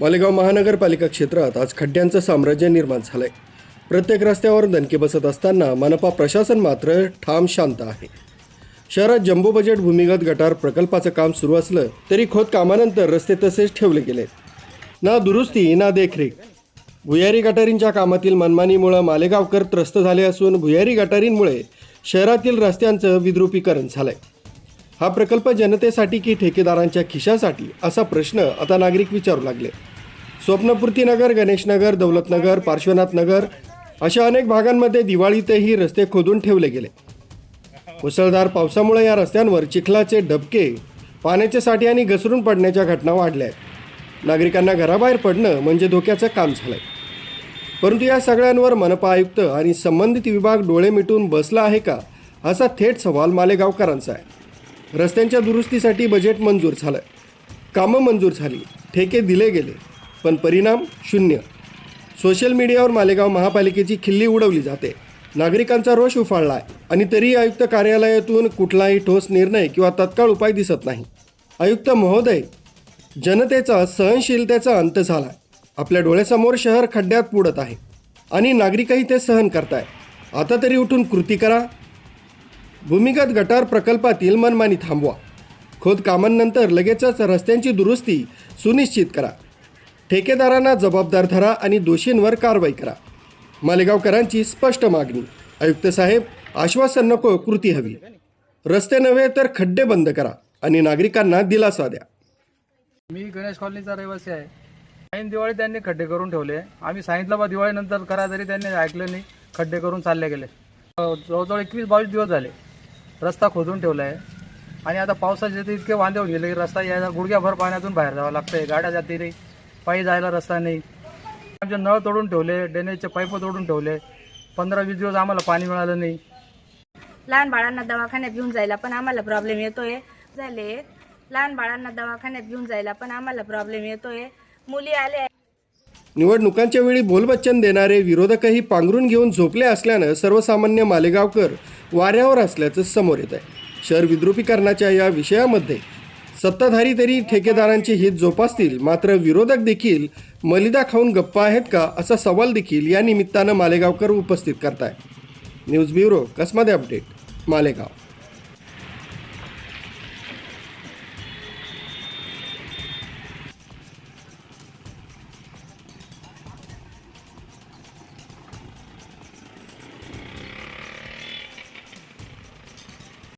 मालेगाव महानगरपालिका क्षेत्रात आज खड्ड्यांचं साम्राज्य निर्माण झालंय. प्रत्येक रस्त्यावर दणके बसत असताना मनपा प्रशासन मात्र ठाम शांत आहे. शहरात जम्बो बजेट भूमिगत गटार प्रकल्पाचं काम सुरू असलं तरी खोदकामानंतर रस्ते तसेच ठेवले गेले. ना दुरुस्ती ना देखरेख. भुयारी गटारींच्या कामातील मनमानीमुळं मालेगावकर त्रस्त झाले असून भुयारी गटारींमुळे शहरातील रस्त्यांचं विद्रुपीकरण झालंय. हा प्रकल्प जनतेसाठी की ठेकेदारांच्या खिशासाठी? असा प्रश्न आता नागरिक विचारू लागले. स्वप्नपूर्ती नगर गणेशनगर दौलतनगर पार्श्वनाथ नगर अशा अनेक भागांमध्ये दिवाळीतही रस्ते खोदून ठेवले गेले. मुसळधार पावसामुळे या रस्त्यांवर चिखलाचे डबके पाण्याचे साठे आणि घसरून पडण्याच्या घटना वाढल्या आहेत. नागरिकांना घराबाहेर पडणं म्हणजे धोक्याचं काम झालंय. परंतु या सगळ्यांवर मनपा आयुक्त आणि संबंधित विभाग डोळे मिटून बसला आहे का? असा थेट सवाल मालेगावकरांचा आहे. रस्त्यांच्या दुरुस्तीसाठी बजेट मंजूर झालं कामं मंजूर झाली. ठेके दिले गेले. पण परिणाम शून्य. सोशल मीडियावर मालेगाव महापालिकेची खिल्ली उडवली जाते. नागरिकांचा रोष उफाळला आहे आणि तरी आयुक्त कार्यालयातून कुठलाही ठोस निर्णय किंवा तत्काळ उपाय दिसत नाही. आयुक्त महोदय जनतेचा सहनशीलतेचा अंत झाला आपल्या डोळ्यासमोर शहर खड्ड्यात बुडत आहे. आणि नागरिकही ते सहन करताय आता तरी उठून कृती करा. भूमिगत गटार प्रकल्पातील मनमानी थांबवा. खोद कामांनंतर लगेचच रस्त्यांची दुरुस्ती सुनिश्चित करा. ठेकेदारांना जबाबदार धरा आणि दोषींवर कारवाई करा. मालेगावकरांची स्पष्ट मागणी. आयुक्त साहेब आश्वासन नको कृती हवी. रस्ते नव्हे तर खड्डे बंद करा आणि नागरिकांना दिलासा द्या. मी गणेश कॉलनीचा रहिवासी आहे. ऐन दिवाळी त्यांनी खड्डे करून ठेवले. आम्ही सांगितलं बा दिवाळीनंतर करा तरी त्यांनी ऐकलं नाही खड्डे करून चालले गेले. जवळजवळ एकवीस बावीस दिवस झाले. रस्ता खोदून ठेवला आहे आणि आता पावसाचे तर इतके वांदे होऊन गेले की रस्ता यायला गुडघ्याभर पाण्यातून बाहेर जावं लागतंय. गाड्या जाते नाही पायी जायला रस्ता नाही. आमचे नळ तोडून ठेवले ड्रेनेजचे पाईप तोडून ठेवले. पंधरा वीस दिवस आम्हाला पाणी मिळालं नाही. लहान बाळांना दवाखान्यात घेऊन जायला पण आम्हाला प्रॉब्लेम येतोय. झाले. लहान बाळांना दवाखान्यात घेऊन जायला पण आम्हाला प्रॉब्लेम येतोय. मुली आल्या निवडणुकांच्या वेळी बोलबच्चन देणारे विरोधकही पांघरून घेऊन झोपले असल्यानं सर्वसामान्य मालेगावकर वाऱ्यावर असल्याचं समोर येत आहे शहर विद्रुपीकरणाच्या या विषयामध्ये सत्ताधारी तरी ठेकेदारांचे हित जोपासतील मात्र विरोधक देखील मलिदा खाऊन गप्पा आहेत का असा सवाल देखील या निमित्तानं मालेगावकर उपस्थित करताय न्यूज ब्युरो कसमध्ये अपडेट? मालेगाव.